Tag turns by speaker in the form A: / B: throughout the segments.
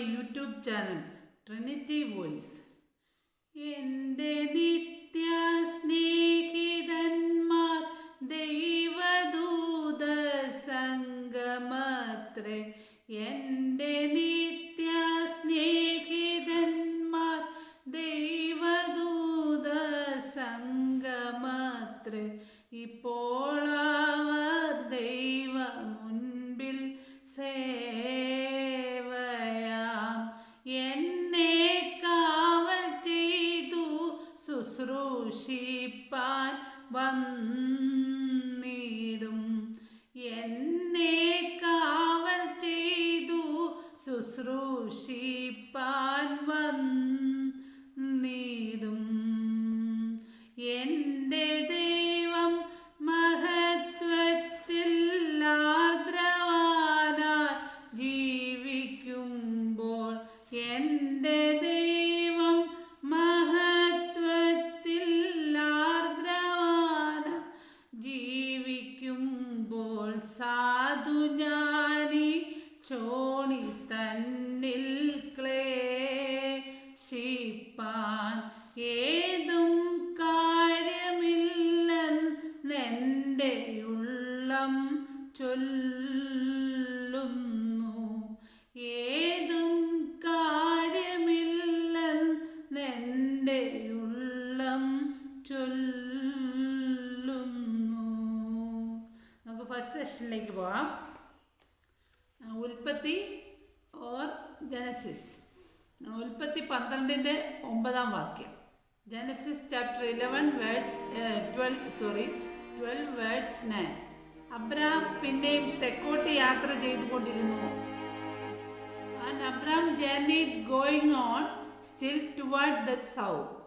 A: YouTube channel Trinity voice. എന്റെ നിത്യ സ്നേഹിതന്മാർ ദൈവദൂത സംഗമത്രേ. എന്റെ നിത്യ സ്നേഹിതന്മാർ ദൈവദൂത സംഗമത്രേ. ഇപ്പോൾ അവർ ദൈവ മുൻപിൽ സേവയാം ശുശ്രൂഷിപ്പാൻ ഫസ്റ്റ് പോകാം ഉൽപ്പത്തി ഓർ ജനസിസ് ഉൽപ്പത്തി പന്ത്രണ്ടിന്റെ ഒമ്പതാം വാക്യം. Genesis chapter eleven word twelve sorry twelve words nine Abram പിന്നെയും തെക്കോട്ട് യാത്ര ചെയ്തുകൊണ്ടിരുന്നു. And Abram journey going on still toward the south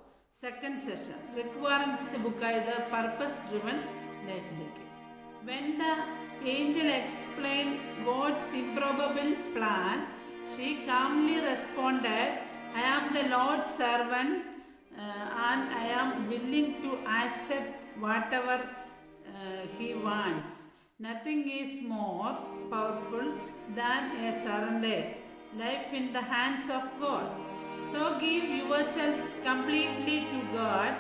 A: second session റിക്വയറൻസിന്റെ ബുക്കായത് പർപ്പസ് ഡ്രിവൻ ലൈഫിലേക്ക് When the angel explained God's improbable plan, she calmly responded, I am the Lord's servant uh, and I am willing to accept whatever uh, He wants. Nothing is more powerful than a surrender life in the hands of God. So give yourselves completely to God.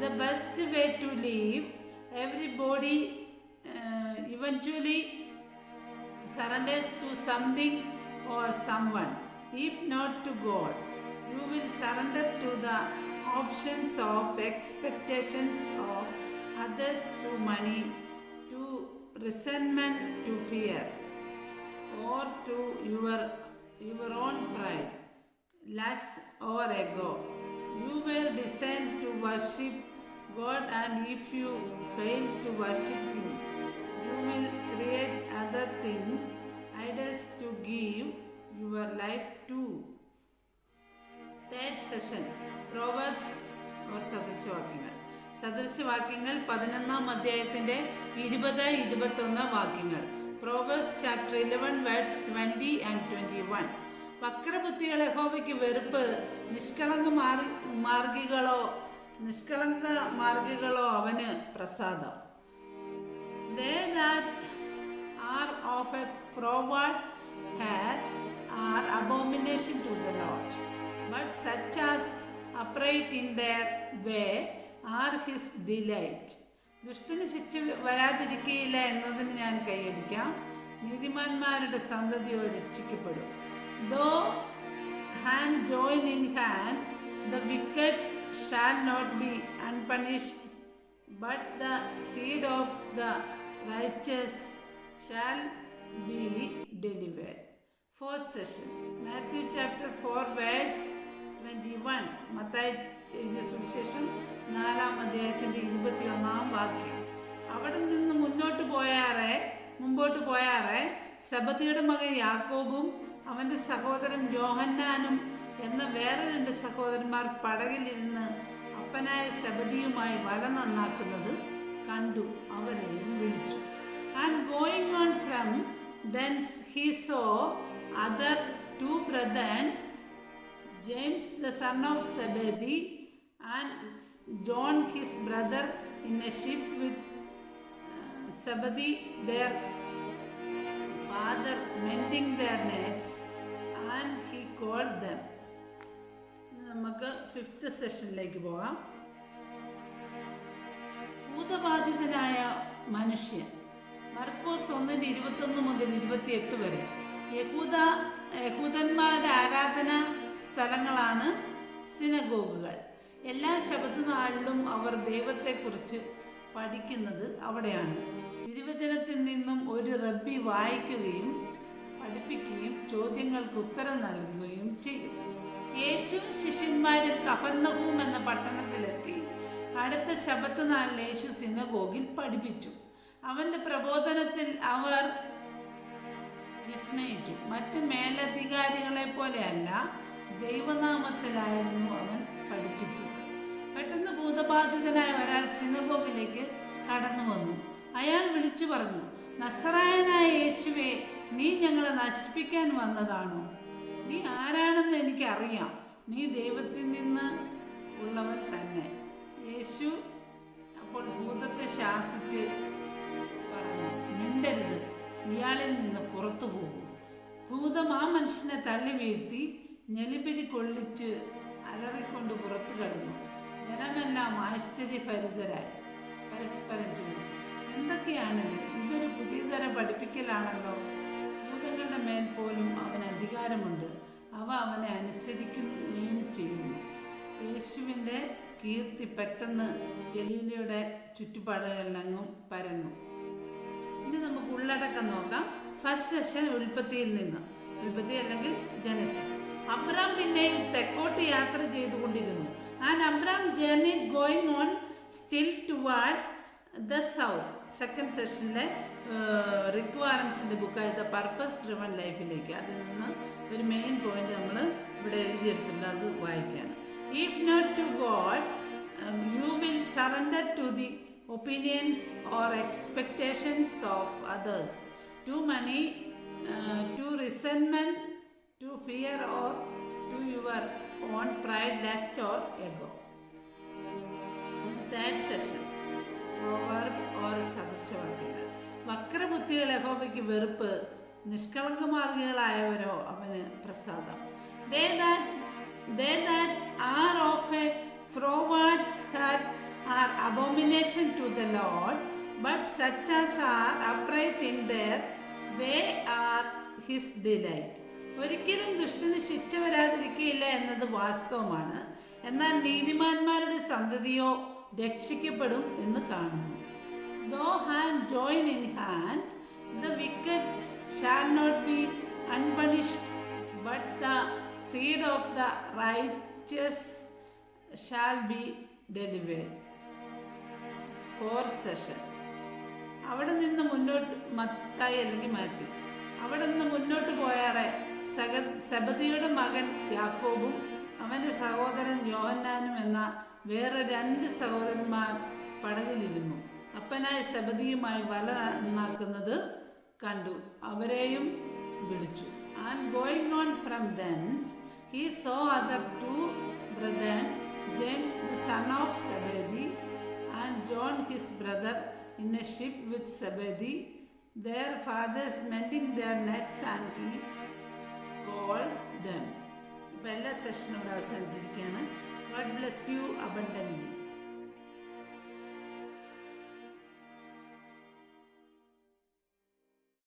A: The best way to live, everybody uh, eventually surrenders to something or someone, if not to God. You will surrender to the options of expectations of others to money, to resentment, to fear, or to your, your own pride, lust, or ego. You were designed to worship God, and if you fail to worship Him, will create other thing idols to give your life to. Third session proverbs or സദൃശവാക്യങ്ങൾ. സദൃശവാക്യങ്ങൾ പതിനൊന്നാം അധ്യായത്തിന്റെ ഇരുപത് ഇരുപത്തൊന്ന് വാക്യങ്ങൾ. Proverbs chapter eleven words twenty and twenty one വക്രബുദ്ധികളെ ഹോബിക്ക് വെറുപ്പ് നിഷ്കളങ്ക മാർഗ മാർഗികളോ നിഷ്കളങ്ക മാർഗികളോ അവന് പ്രസാദം. They that are of a froward hair are abomination to the Lord, but such as upright in their way are his delight. ദുഷ്ടന് ശിക്ഷ വരാതിരിക്കുകയില്ല എന്നതിന് ഞാൻ കൈയടിക്കാം നീതിമാന്മാരുടെ സന്തതിയോ രക്ഷിക്കപ്പെടും though hand join in hand the wicked shall not be unpunished but the seed of the righteous shall be delivered. Fourth session, Matthew chapter 4, verse 21. മത്തായി എഴുതിയ സുവിശേഷം നാലാം അധ്യായത്തിന്റെ ഇരുപത്തിയൊന്നാം വാക്യം അവിടെ നിന്ന് മുന്നോട്ട് പോയാറെ മുമ്പോട്ട് പോയാറെ സബദിയുടെ മകൻ യാക്കോബും അവന്റെ സഹോദരൻ യോഹന്നാനും എന്ന വേറെ രണ്ട് സഹോദരന്മാർ പടകിലിരുന്ന് അപ്പനായ സബദിയുമായി വല നന്നാക്കുന്നത് കണ്ടു thence he saw other two brethren James the son of Zebedee and John his brother in a ship with Sabadi, their father, mending their nets, and he call them നമുക്ക് ഫിഫ്ത്ത് സെഷനിലേക്ക് പോകാം ഭൂതബാധിതനായ മനുഷ്യൻ മർക്കോസ് ഒന്നിന്റെ ഇരുപത്തൊന്ന് മുതൽ ഇരുപത്തിയെട്ട് വരെ. യഹൂദ യഹൂദന്മാരുടെ ആരാധന സ്ഥലങ്ങളാണ് സിനഗോഗുകൾ. എല്ലാ ശബദനാളിലും അവർ ദൈവത്തെക്കുറിച്ച് പഠിക്കുന്നത് അവിടെയാണ്. തിരുവചനത്തിൽ നിന്നും ഒരു റബ്ബി വായിക്കുകയും പഠിപ്പിക്കുകയും ചോദ്യങ്ങൾക്ക് ഉത്തരം നൽകുകയും ചെയ്യും യേശു ശിഷ്യന്മാരും കപർണവും എന്ന പട്ടണത്തിലെത്തി. അടുത്ത ശബത്ത് നാളിൽ യേശു സിനഗോഗിൽ പഠിപ്പിച്ചു. അവന്റെ പ്രബോധനത്തിൽ അവർ വിസ്മയിച്ചു. മറ്റ് മേലധികാരികളെ പോലെയല്ല ദൈവനാമത്തിലായിരുന്നു അവൻ പഠിപ്പിച്ചത്. പെട്ടെന്ന് ഭൂതബാധിതനായ ഒരാൾ സിനഗോഗിലേക്ക് കടന്നു വന്നു. അയാൾ വിളിച്ചു പറഞ്ഞു നസറായനായ യേശുവെ നീ ഞങ്ങളെ നശിപ്പിക്കാൻ വന്നതാണോ? നീ ആരാണെന്ന് എനിക്കറിയാം. നീ ദൈവത്തിൽ നിന്ന് ഉള്ളവൻ തന്നെ. യേശു അപ്പോൾ ഭൂതത്തെ ശാസിച്ച് ഇയാളിൽ നിന്ന് പുറത്തു പോകും. ഭൂതം ആ മനുഷ്യനെ തള്ളി വീഴ്ത്തി ഞെലിപിരി കൊള്ളിച്ച് അലറിക്കൊണ്ട് പുറത്തു കടന്നു. ജനമെല്ലാം ആശ്ചര്യഭരിതരായി പരസ്പരം ചോദിച്ചു എന്തൊക്കെയാണിത് ഇതൊരു പുതിയ തരം പഠിപ്പിക്കലാണല്ലോ. ഭൂതങ്ങളുടെ മേൽ പോലും അവന് അധികാരമുണ്ട്. അവ അവനെ അനുസരിക്കുകയും ചെയ്യുന്നു. യേശുവിന്റെ കീർത്തി പെട്ടെന്ന് ഗലീലയുടെ ചുറ്റുപാടുകളിലെങ്ങും പരന്നു. നമുക്ക് നോക്കാം. ഫസ്റ്റ് സെഷൻ ഉൽപ്പത്തിയിൽ നിന്ന്. ഉൽപ്പത്തി അല്ലെങ്കിൽ ജനസിസ് അബ്രാം പിന്നെയും തെക്കോട്ട് യാത്ര ചെയ്തുകൊണ്ടിരുന്നു. And Abram journey going on still toward the south second സെഷനിലെ റിക്വയർമെൻസിന്റെ ബുക്കായ ദ പർപ്പസ് ഡ്രിവൺ ലൈഫിലേക്ക് അതിൽ നിന്ന് ഒരു മെയിൻ പോയിന്റ് നമ്മൾ ഇവിടെ എഴുതിയെടുത്തിട്ടുണ്ട്. അത് വായിക്കുകയാണ്. If not to God you will surrender to the opinions or expectations of others to money to resentment to fear or to your own pride last or ego third session proverb or സദൃശവാക്യങ്ങൾ വക്രബുദ്ധികൾ യഹോവയ്ക്ക് വെറുപ്പ് നിഷ്കളങ്കമാർഗികളായവരോ അവന് പ്രസാദം. They that they that are of a heart are to the Lord, but such as are upright in their way are his delight. ഒരിക്കലും ദുഷ്ടന് ശിക്ഷ വരാതിരിക്കുകയില്ല എന്നത് വാസ്തവമാണ്. എന്നാൽ നീതിമാന്മാരുടെ സന്തതിയോ രക്ഷിക്കപ്പെടും എന്ന് കാണുന്നു. Though hand join in hand the wicked shall not be unpunished but the seed of the righteous shall be delivered fourth session. അവിടെ നിന്ന് മുന്നോട്ട് മത്തായി അല്ലെങ്കിൽ മാറ്റി അവിടെ നിന്ന് മുന്നോട്ട് പോയാറെ സഗ സബദിയുടെ മകൻ യാക്കോബും അവന്റെ സഹോദരൻ യോഹന്നാനും എന്ന വേറെ രണ്ട് സഹോദരന്മാർ പടകിലിരുന്നു. അപ്പനായ സബദിയുമായി വല നന്നാക്കുന്നത് കണ്ടു. അവരെയും വിളിച്ചു. And going on from thence he saw other two brethren James the son of Zebedee and John his brother in a ship with Zebedee, their fathers mending their nets, and he called them. അപ്പോൾ എല്ലാ സെഷനും ഇവിടെ അവസാനിച്ചിരിക്കുകയാണ് God bless you abundantly